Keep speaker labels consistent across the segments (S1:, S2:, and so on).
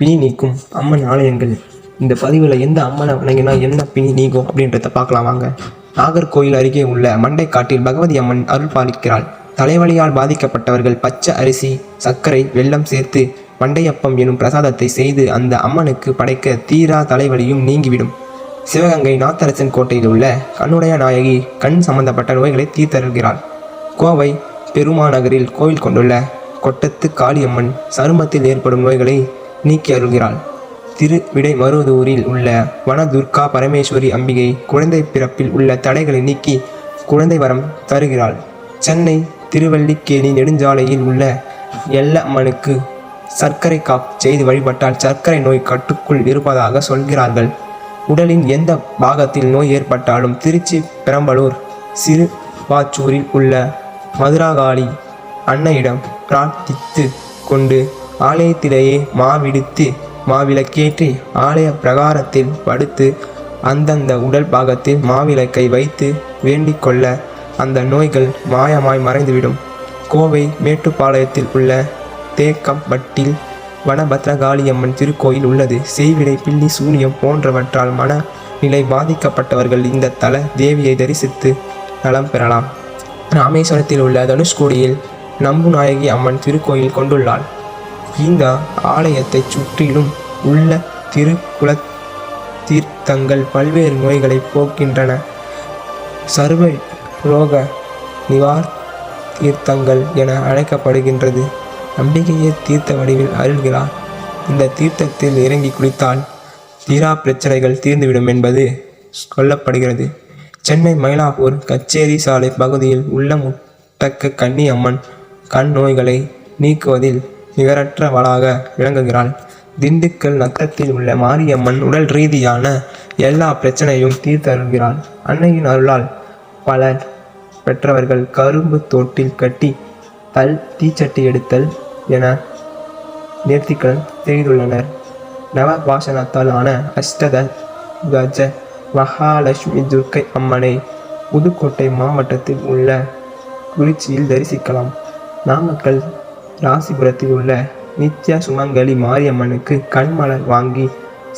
S1: பிணி நீக்கும் அம்மன் ஆலயங்கள். இந்த பதிவில் எந்த அம்மனை வணங்கினா என்ன பிணி நீக்கும் அப்படின்றத பார்க்கலாம் வாங்க. நாகர்கோயில் அருகே உள்ள மண்டைக்காட்டில் பகவதி அம்மன் அருள் பாலிக்கிறாள். தலைவலியால் பாதிக்கப்பட்டவர்கள் பச்சை அரிசி சர்க்கரை வெல்லம் சேர்த்து மண்டையப்பம் எனும் பிரசாதத்தை செய்து அந்த அம்மனுக்கு படைக்க தீரா தலைவலியும் நீங்கிவிடும். சிவகங்கை நாத்தரசன் கோட்டையில் உள்ள கண்ணுடைய நாயகி கண் சம்பந்தப்பட்ட நோய்களை தீர்த்தருகிறாள் கோவை பெருமாநகரில் கோயில் கொண்டுள்ள கொட்டத்து காளியம்மன் சருமத்தில் ஏற்படும் நோய்களை நீக்கி அருள்கிறாள் திருவிடை மருதூரில் உள்ள வனதுர்கா பரமேஸ்வரி அம்பிகை குழந்தை பிறப்பில் உள்ள தடைகளை நீக்கி குழந்தை வரம் தருகிறாள். சென்னை திருவல்லிக்கேணி நெடுஞ்சாலையில் உள்ள எல்ல அம்மனுக்கு சர்க்கரை காப் செய்து வழிபட்டால் சர்க்கரை நோய் கட்டுக்குள் இருப்பதாக சொல்கிறார்கள். உடலின் எந்த பாகத்தில் நோய் ஏற்பட்டாலும் திருச்சி பெரம்பலூர் சிறுவாச்சூரில் உள்ள மதுராகாளி அன்னையிடம் பிரார்த்தித்து கொண்டு ஆலயத்திலேயே மாவிடுத்து மாவிளக்கேற்றி ஆலய பிரகாரத்தில் படுத்து அந்தந்த உடல் பாகத்தில் மாவிளக்கை வைத்து வேண்டிக் கொள்ள அந்த நோய்கள் மாயமாய் மறைந்துவிடும். கோவை மேட்டுப்பாளையத்தில் உள்ள தேக்கம்பட்டில் வனபத்ரகாளியம்மன் திருக்கோயில் உள்ளது. செய்விடை பில்லி சூனியம் போன்றவற்றால் மனநிலை பாதிக்கப்பட்டவர்கள் இந்த தல தேவியை தரிசித்து நலம் பெறலாம். ராமேஸ்வரத்தில் உள்ள தனுஷ்கோடியில் நம்புநாயகி அம்மன் திருக்கோயில் கொண்டுள்ளாள். இந்த ஆலயத்தைச் சுற்றிலும் உள்ள திருக்குல தீர்த்தங்கள் பல்வேறு நோய்களை போக்கின்றன. சர்வ ரோக நிவார் தீர்த்தங்கள் என அழைக்கப்படுகின்றது. அம்பிகையே தீர்த்த வடிவில் அருள்கிறார். இந்த தீர்த்தத்தில் இறங்கி குளித்தால் தீரா பிரச்சனைகள் தீர்ந்துவிடும் என்பது சொல்லப்படுகிறது. சென்னை மயிலாப்பூர் கச்சேரி சாலை பகுதியில் உள்ள முட்டக்க கன்னி அம்மன் கண் நோய்களை நீக்குவதில் நிகரற்றவளாக விளங்குகிறாள். திண்டுக்கல் நத்தத்தில் உள்ள மாரியம்மன் உடல் ரீதியான எல்லா பிரச்சனையும் தீர்த்தருள்கிறாள். அன்னையின் அருளால் பலர் பெற்றவர்கள் கரும்பு தோட்டில் கட்டி தல் தீச்சட்டி எடுத்தல் என நேர்த்திக்கடன் செய்துள்ளனர் நவபாஷணத்தால் ஆன அஷ்டத கஜ மகாலட்சுமி துர்க்கை அம்மனை புதுக்கோட்டை மாவட்டத்தில் உள்ள குறிச்சியில் தரிசிக்கலாம். நாமக்கல் ராசிபுரத்தில் உள்ள நித்யா சுமங்கலி மாரியம்மனுக்கு கண்மலர் வாங்கி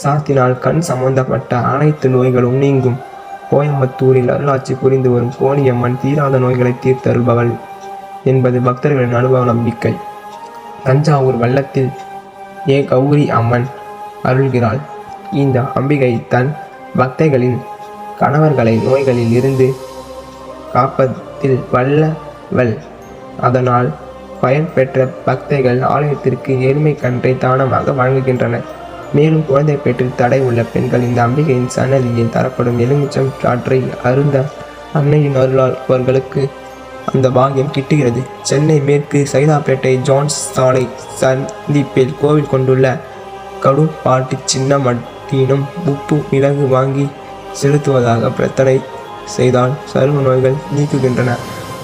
S1: சாத்தினால் கண் சம்பந்தப்பட்ட அனைத்து நோய்களும் நீங்கும். கோயம்புத்தூரில் அருளாட்சி புரிந்து வரும் கோணியம்மன் தீராத நோய்களை தீர்த்தருள்பவள் என்பது பக்தர்களின் அனுபவ நம்பிக்கை. தஞ்சாவூர் வள்ளத்தில் ஏ. கௌரி அம்மன் அருள்கிறாள். இந்த அம்பிகை தன் பக்தைகளின் கணவர்களை நோய்களில் இருந்து காப்பதில் வல்லவள். அதனால் பயன் பெற்ற பக்தைகள் ஆலயத்திற்கு எருமை கன்றை தானமாக வழங்குகின்றனர் மேலும் குழந்தை பெற்று தடை உள்ள பெண்கள் இந்த அம்பிகையின் சன்னதியில் தரப்படும் எலுமிச்சம் சாற்றை அருந்த அன்னையின் அருளால் அவர்களுக்கு அந்த பாகியம் கிட்டுகிறது. சென்னை மேற்கு சைதாப்பேட்டை ஜான்ஸ் சாலை சந்திப்பில் கோவில் கொண்டுள்ள கடுப்பாட்டு சின்ன மட்டினும் உப்பு மிளகு வாங்கி செலுத்துவதாக பிரார்த்தனை செய்தால் சரும நோய்கள் நீக்குகின்றன.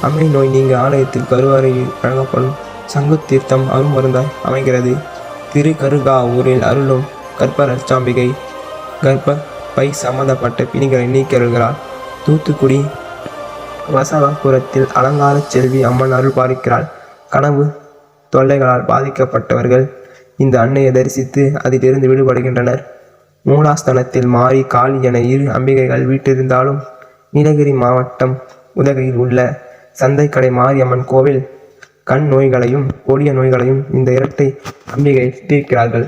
S1: அம்மை நோய் நீங்க ஆலயத்தில் கருவறையில் வழங்கப்படும் சங்கு தீர்த்தம் அருமருந்தாய் அமைகிறது. திரு கருகாவூரில் அருளும் கற்பரச்சாம்பிகை கர்ப்ப பை சம்பந்தப்பட்ட பிணிகளை நீக்கருள்கிறார் தூத்துக்குடி வசவபுரத்தில் அலங்கார செல்வி அம்மன் அருள் பாலிக்கிறாள். கனவு தொல்லைகளால் பாதிக்கப்பட்டவர்கள் இந்த அன்னையை தரிசித்து அதிலிருந்து விடுபடுகின்றனர். மூலாஸ்தனத்தில் மாறி காளி என இரு அம்பிகைகள் வீட்டிருந்தாலும் நீலகிரி மாவட்டம் உதகையில் உள்ள சந்தைக்கடை மாரியம்மன் கோவில் கண் நோய்களையும் கொடிய நோய்களையும் இந்த இரட்டை அம்பிகை தீர்க்கிறார்கள்.